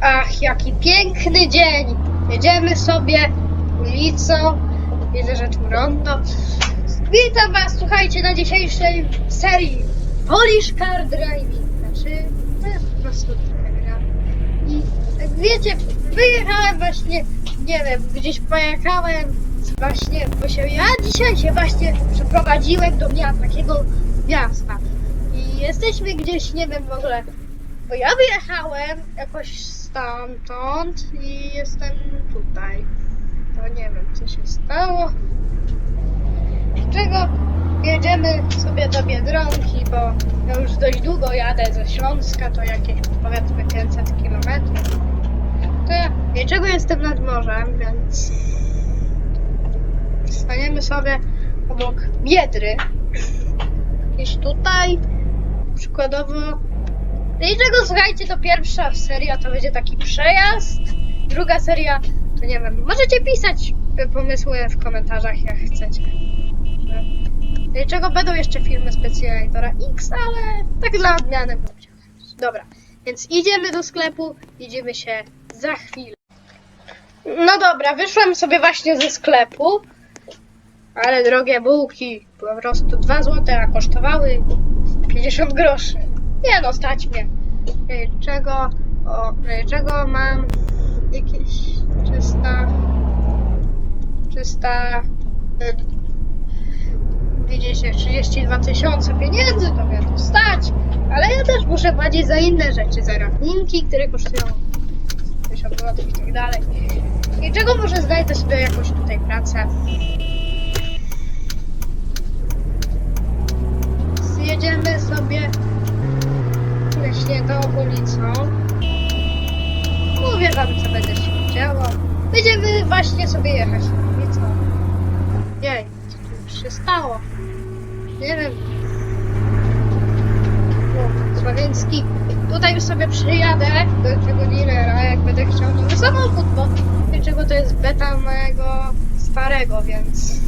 Ach, jaki piękny dzień! Jedziemy sobie ulicą. Widzę, że tu rondo. Witam Was, słuchajcie, na dzisiejszej serii Polish Car Driving. Znaczy, to jest po prostu taka gra. I jak wiecie, wyjechałem właśnie, nie wiem, gdzieś pojechałem właśnie, bo się ja dzisiaj się właśnie przeprowadziłem do miasta, takiego miasta. I jesteśmy gdzieś, nie wiem w ogóle, bo ja wyjechałem jakoś stamtąd i jestem tutaj. To nie wiem, co się stało. Dlaczego jedziemy sobie do Biedronki, bo ja już dość długo jadę ze Śląska, to jakieś powiedzmy 500 km. To ja dlaczego jestem nad morzem, więc staniemy sobie obok Biedry. Gdzieś tutaj, przykładowo Dlaczego słuchajcie, to pierwsza seria to będzie taki przejazd, druga seria to nie wiem, możecie pisać pomysły w komentarzach jak chcecie. Dlaczego będą jeszcze filmy Specjalitora X, ale tak dla odmiany będzie. Dobra, więc idziemy do sklepu, idziemy się za chwilę. No dobra, wyszłam sobie właśnie ze sklepu, ale drogie bułki po prostu 2 złote, a kosztowały 50 groszy. Nie no, stać mnie. Ej, Czego, o, ej, czego mam jakieś 300, 300, y, widzicie, 32 tysiące pieniędzy, to to stać, ale ja też muszę płacić za inne rzeczy, za rachunki, które kosztują 1000 zł i tak dalej. I czego może znajdę sobie jakąś tutaj pracę? Zjedziemy sobie tą ulicą. Mówię wam, co będę się działo. Będziemy właśnie sobie jechać ulicą. Jej, co tu się stało? Nie wiem. O, Sławiński. Tutaj już sobie przyjadę do tego dealera, jak będę chciał nowy samochód, bo dlaczego to jest beta mojego starego, więc...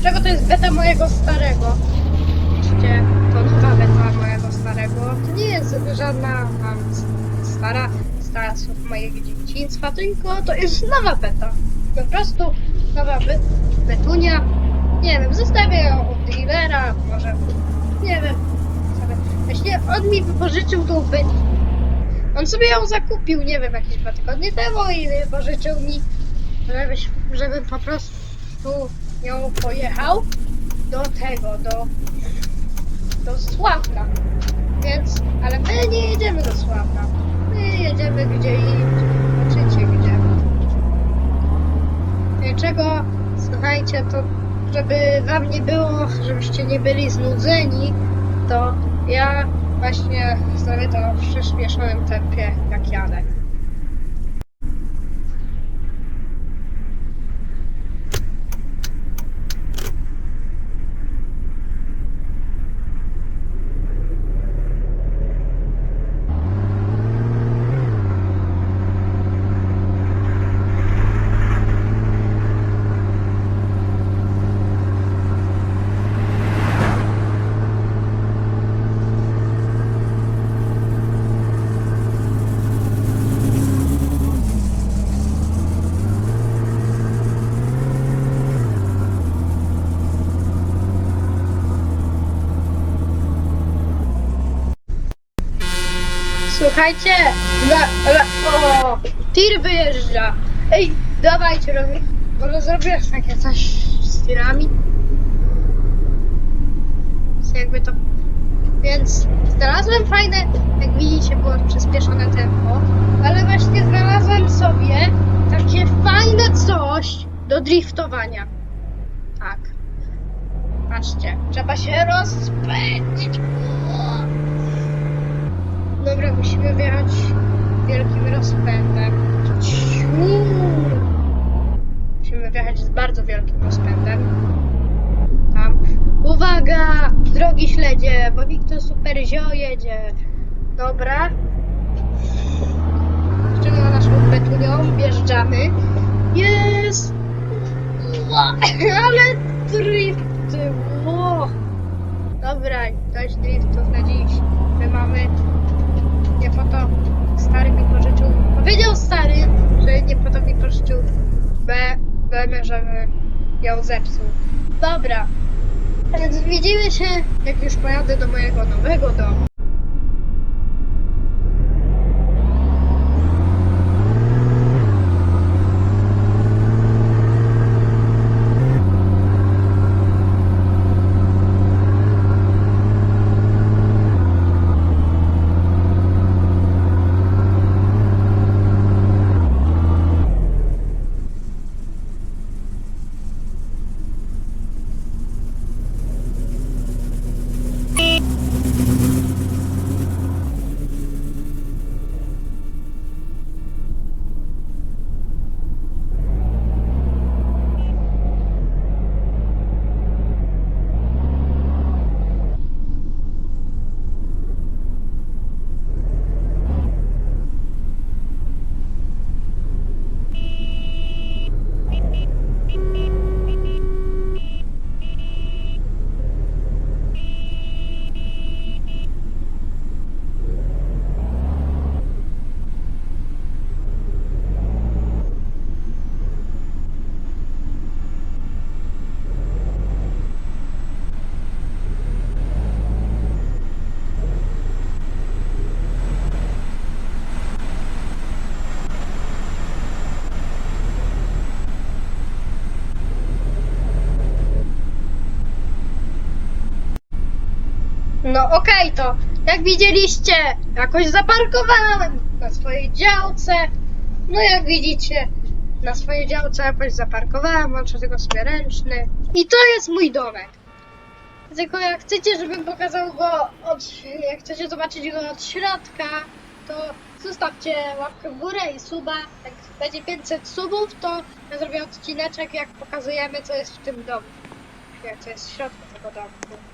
Dlaczego to jest beta mojego starego? Oczywiście to nowa beta mojego To nie jest żadna tam stara, stara z mojego dzieciństwa, tylko to jest nowa beta. Po prostu nowa be betunia. Nie wiem, zostawię ją od dealera, może nie wiem. Właśnie on mi wypożyczył tą betę. On sobie ją zakupił, nie wiem, jakieś dwa tygodnie temu i wypożyczył mi, żebyś, żebym po prostu ją pojechał do tego, do do Sławka. Więc, ale my nie jedziemy do Sławka. My jedziemy gdzie indziej. Zobaczycie gdzie. Dlaczego? Słuchajcie, to żeby wam nie było, żebyście nie byli znudzeni, to ja właśnie zrobię to w przyspieszonym tempie, jak jadę. Słuchajcie, na, na, o, tir wyjeżdża. Ej, dawajcie, robię, może zrobię takie coś z tirami. Jakby to, więc znalazłem fajne, jak widzicie, było przyspieszone tempo, ale właśnie znalazłem sobie takie fajne coś do driftowania. Tak. Patrzcie, trzeba się rozpędzić. Dobra, musimy wjechać wielkim rozpędem. Musimy wjechać z bardzo wielkim rozpędem. Tam. Uwaga! Drogi śledzie, bo Wiktor Super Zio jedzie. Dobra. Jeszcze na naszą betunią wjeżdżamy. Jest! Ale drifty! Ło. Dobra, dość driftów na dziś. My mamy nie po to stary mi pożyczył. Powiedział stary, że nie po to mi pożyczył BMW, żebym ją zepsuł. Dobra, więc widzimy się, jak już pojadę do mojego nowego domu. No okej to, jak widzieliście, jakoś zaparkowałem na swojej działce. No jak widzicie, na swojej działce jakoś zaparkowałem, mam tego sobie ręczny. I to jest mój domek. Tylko jak chcecie, żebym pokazał go od, jak chcecie zobaczyć go od środka, to zostawcie łapkę w górę i suba. Jak będzie 500 subów, to ja zrobię odcineczek, jak pokazujemy, co jest w tym domu. Jak co jest w środku tego domku.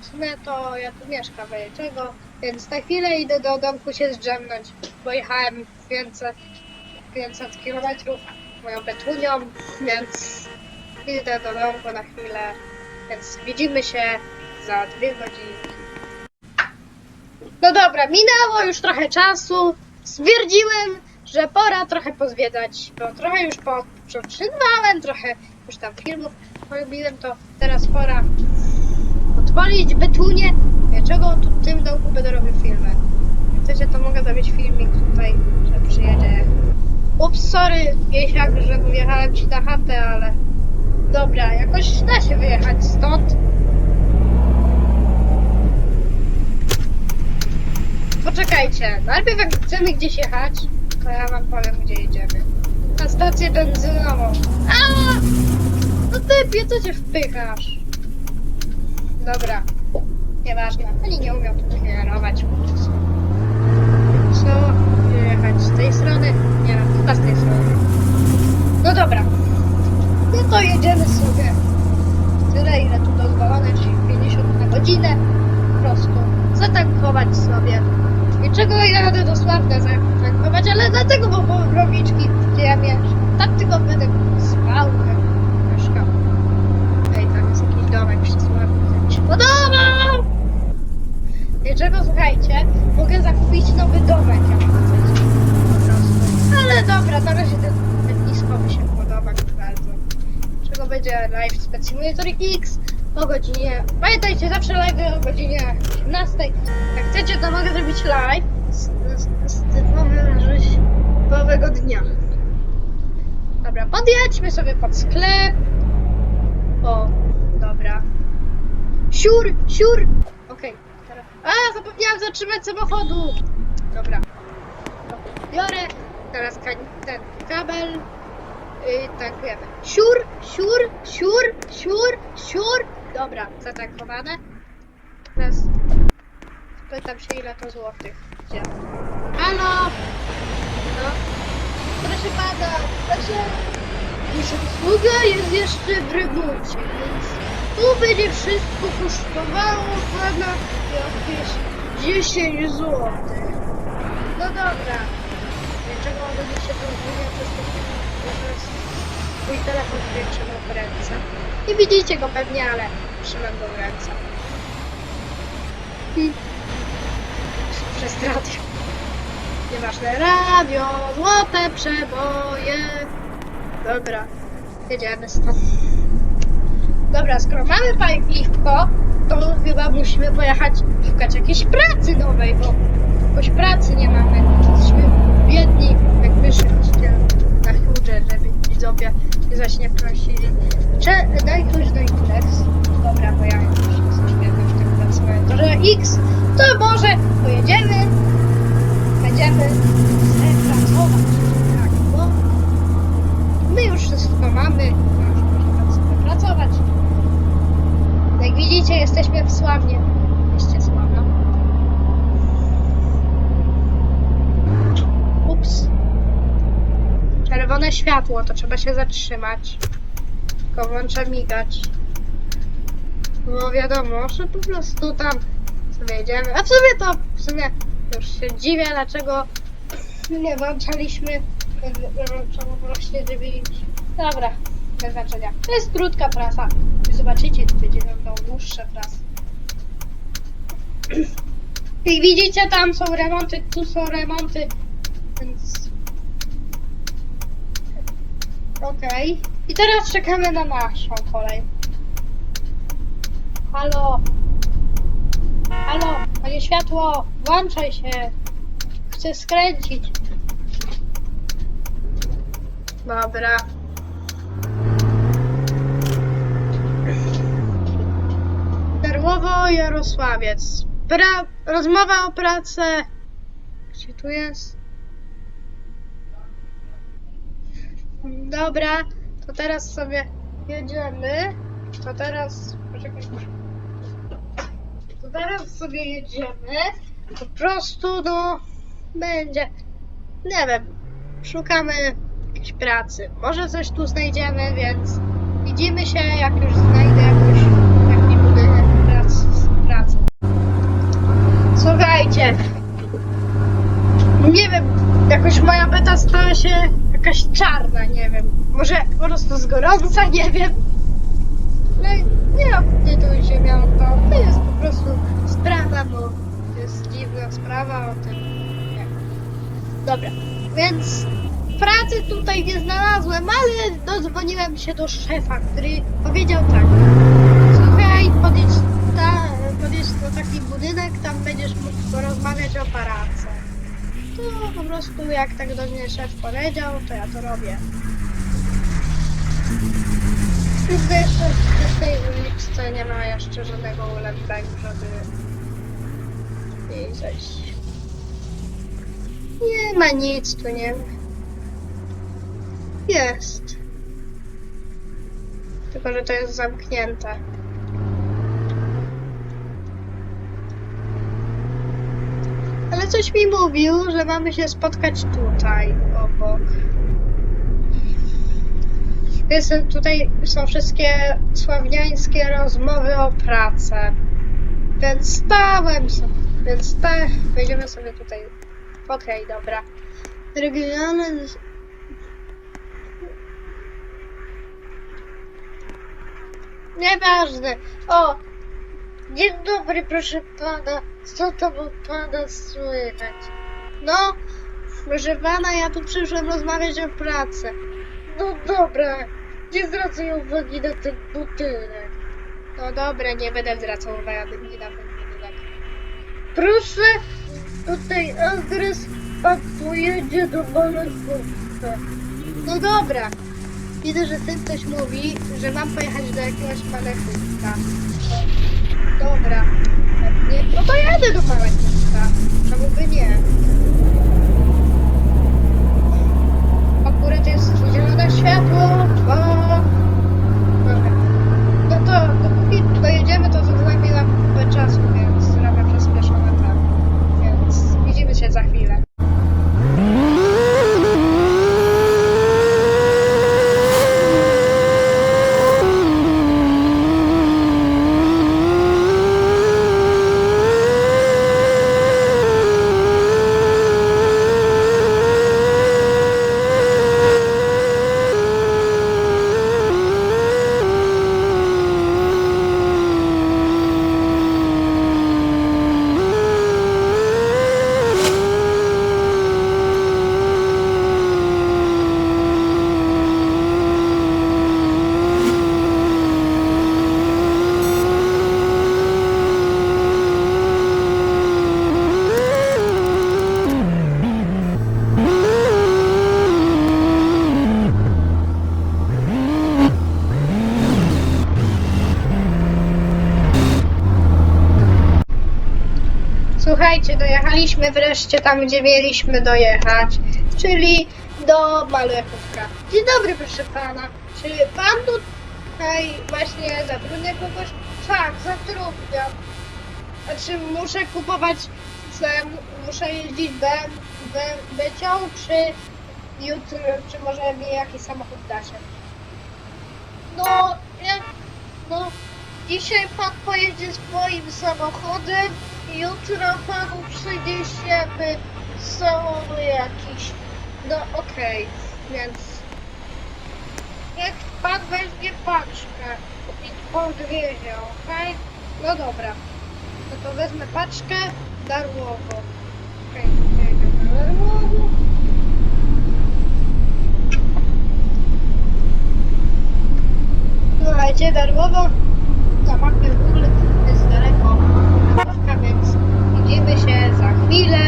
W sumie to ja tu mieszkam, wiecie czego, więc na chwilę idę do domku się zdrzemnąć, bo jechałem 500, 500 km moją betunią, więc idę do domku na chwilę, więc widzimy się za dwie godziny. No dobra, minęło już trochę czasu, stwierdziłem, że pora trochę pozwiedzać, bo trochę już poprzetrzymałem, trochę już tam filmów porobiłem, to teraz pora odpalić betunię. Dlaczego tu w tym dołku będę robił filmy? Jak chcecie, to mogę zrobić filmik tutaj, że przyjedzie. Ups, sorry, Wiesiak, że wyjechałem ci na chatę, ale... Dobra, jakoś da się wyjechać stąd. Poczekajcie, najpierw jak chcemy gdzieś jechać, to ja wam powiem, gdzie jedziemy. Na stację benzynową. A! No typie, co cię wpychasz? Dobra, nieważne. Oni nie umią tu kierować. Co? Jechać z tej strony? Nie, chyba z tej strony. No dobra. No to jedziemy sobie. Tyle, ile tu dozwolone, czyli 50 na godzinę. Po prostu zatankować sobie. I czego ja jadę do Sławna zatankować, ale dlatego, bo po rowiczki, gdzie ja mieszkam. Tam tylko będę spał, jak mieszkam. Ej, tam jest jakiś domek przy Sławnie, mi się podobał! I czego, słuchajcie, mogę zakupić nowy domek, jak chcecie. Po prostu. Ale dobra, na razie ten, ten mi się podoba bardzo. Czego będzie live z Simulator X o godzinie... Pamiętajcie, zawsze live o godzinie 18. Jak chcecie, to mogę zrobić live z, z, z typowego dnia. Dobra, podjedźmy sobie pod sklep. O. Siur, siur! Okej, teraz. A, zapomniałam zatrzymać samochodu! Dobra. Biorę teraz ten kabel. Yy, tankujemy. Siur, siur, siur, siur, siur. Dobra, zatankowane. Teraz pytam się ile to złotych. Gdzie? Halo! No. Proszę pana, znaczy Nasza usługa jest jeszcze w remoncie, więc tu będzie wszystko kosztowało pana jakieś 10 zł. No dobra. Dlaczego będę się rozwijał przez to, teraz mój telefon tutaj trzymam w ręce. Nie widzicie go pewnie, ale trzymam go w ręce. Hmm. Przez radio. Nieważne, radio, złote przeboje. Dobra. jedziemy stąd. Dobra, skoro mamy paliwko, to chyba musimy pojechać szukać jakiejś pracy nowej, bo jakoś pracy nie mamy. Jesteśmy biedni, jak wyszliście na chmurze, żeby widzowie się zaś nie prosili. Cze- daj klucz do X. Dobra, bo ja już w tym pracuję. To, że X, to może pojedziemy, będziemy pracować. Tak, bo my już wszystko mamy, już możemy sobie pracować. Widzicie, jesteśmy w Sławnie. Mieście Sławno. Ups. Czerwone światło, to trzeba się zatrzymać. Tylko włączę migać. No wiadomo, że po prostu tam sobie jedziemy. A w sumie to, w sumie już się dziwię, dlaczego nie włączaliśmy, czemu właśnie dziwiliśmy. Dobra, bez znaczenia. To jest krótka trasa. Zobaczycie, tu będzie będą dłuższe trasy. Jak widzicie, tam są remonty, tu są remonty, więc... Okej. I teraz czekamy na naszą kolej. Halo? Halo? Panie światło, włączaj się. Chcę skręcić. Dobra. Darłowo Jarosławiec. Pra... Rozmowa o pracę. Gdzie tu jest? Dobra, to teraz sobie jedziemy. To teraz. To teraz sobie jedziemy. Po prostu, no. Będzie. Nie wiem. Szukamy jakiejś pracy. Może coś tu znajdziemy, więc widzimy się, jak już znajdę jakoś taki budynek pracy. pracy. Słuchajcie. Nie wiem, jakoś moja beta stała się jakaś czarna, nie wiem. Może po prostu z gorąca, nie wiem. No nie optytujcie miał to. To jest po prostu sprawa, bo to jest dziwna sprawa o tym. Nie. Dobra, więc pracy tutaj nie znalazłem, ale dodzwoniłem się do szefa, który powiedział tak. Słuchaj, podjedź, ta, podjedź do taki budynek, tam będziesz mógł porozmawiać o pracy. To po prostu jak tak do mnie szef powiedział, to ja to robię. Tylko jeszcze w tej uliczce nie ma jeszcze żadnego ulepszeń, żeby jej. Nie ma nic tu, nie. Jest. Tylko, że to jest zamknięte. Ale coś mi mówił, że mamy się spotkać tutaj, obok. Jest, tutaj są wszystkie sławniańskie rozmowy o pracę. Więc stałem sobie. Więc te, wejdziemy sobie tutaj. Okej, dobra. Regionalne. Nieważne. O! Dzień dobry, proszę pana. Co tam u pana słychać? No, proszę pana, ja tu przyszłem rozmawiać o pracy. No dobra, nie zwracaj uwagi na ten budynek. No dobra, nie będę zwracał uwagi na ten budynek. Proszę, tutaj adres, pan pojedzie do Malekówka. No dobra. Widzę, że ty ktoś mówi, że mam pojechać do jakiegoś Malekówka. Dobra. Nie, no to jadę do Malekówka. Czemu by nie? Akurat jest zielone światło, bo... Dobra. No to dopóki dojedziemy, to zajmie nam czasu, więc dojechaliśmy wreszcie tam, gdzie mieliśmy dojechać, czyli do Malechówka. Dzień dobry, proszę pana. Czy pan tutaj właśnie zatrudnia kogoś? Tak, zatrudniam. A czy muszę kupować, muszę jeździć BM, BM, Becią, czy jutro, czy może mi jakiś samochód dacie? No, ja, no, dzisiaj pan pojedzie swoim samochodem, jutro panu przyniesiemy są jakiś, no okej, więc jak pan weźmie paczkę i podwiezie, okej? No dobra, no to wezmę paczkę darmowo. Okej, okay, darmowo. Słuchajcie, darmowo za mapę Google jest daleko Kawka, więc widzimy się za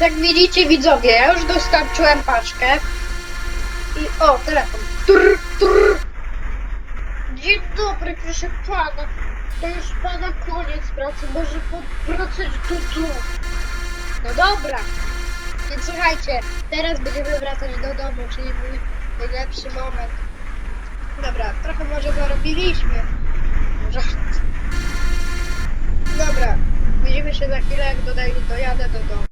jak widzicie widzowie, ja już dostarczyłem paczkę. I o, telefon. Trr, trr. Dzień dobry, proszę pana. To już pana koniec pracy, może wracać do domu. No dobra. Więc słuchajcie, teraz będziemy wracać do domu, czyli mój najlepszy moment. Dobra, trochę może zarobiliśmy. Żart. Dobra, widzimy się za chwilę, jak dodaj, dojadę do domu.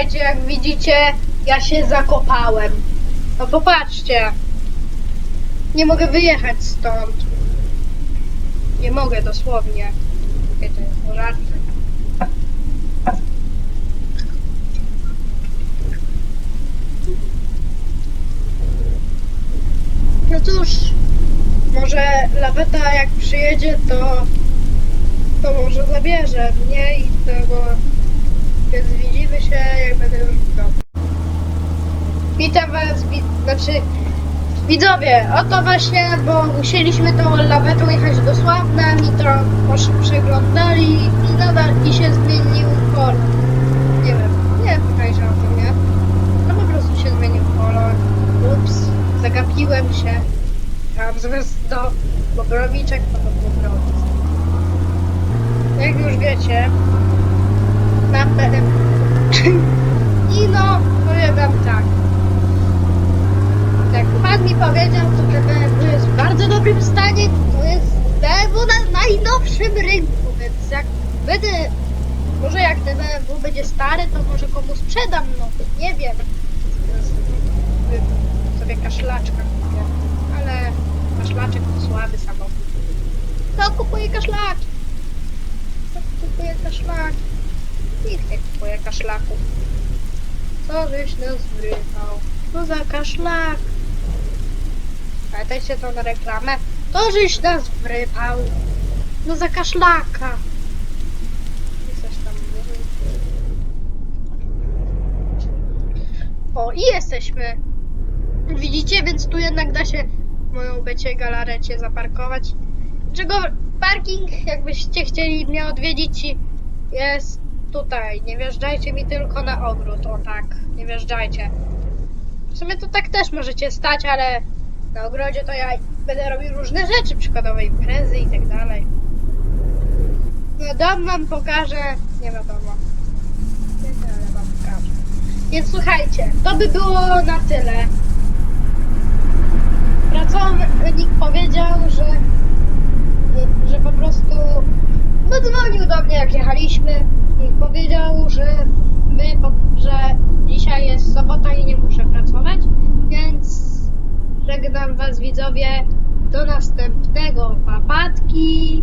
Słuchajcie, jak widzicie, ja się zakopałem. No popatrzcie. Nie mogę wyjechać stąd. Nie mogę dosłownie. Jakie to jest żarty. No cóż, może laweta jak przyjedzie, to to może zabierze mnie i tego. Więc widzimy się, jak będę już w domu. Witam was, wi- znaczy widzowie, oto właśnie, bo musieliśmy tą lawetą jechać do Sławna, mi to przeglądali i nadal i się zmienił kolor. Nie wiem, nie pytajcie o nie? No po prostu się zmienił kolor. Ups, zagapiłem się. Tam zamiast do bobrowiczek, to do bobrowic. Jak już wiecie, mam. I no, powiem wam tak. Jak pan mi powiedział, to ten BMW jest w bardzo dobrym stanie. To jest BMW na najnowszym rynku, więc jak będę... Może jak ten BMW będzie stary, to może komu sprzedam, no nie wiem. Teraz sobie kaszlaczka kupię. Ale kaszlaczek to słaby samochód. Kto kupuje kaszlaki? Kto kupuje kaszlaki? Nikt nie kupuje kaszlaków. Co żeś nas wrypał? Co za kaszlak? Pamiętajcie na reklamę. To żeś nas wrypał. No za kaszlaka. I coś tam. O, i jesteśmy. Widzicie, więc tu jednak da się moją becie galarecie zaparkować. Czego parking, jakbyście chcieli mnie odwiedzić, jest tutaj. Nie wjeżdżajcie mi tylko na ogród, o tak. Nie wjeżdżajcie. W sumie to tak też możecie stać, ale na ogrodzie to ja będę robił różne rzeczy, przykładowe imprezy i tak dalej. No dom wam pokażę, nie wiadomo. Nie, ale wam pokażę. Więc słuchajcie, to by było na tyle. Pracownik powiedział, że, że po prostu zadzwonił do mnie jak jechaliśmy i powiedział, że my, że dzisiaj jest sobota i nie muszę pracować, więc żegnam was widzowie do następnego papatki.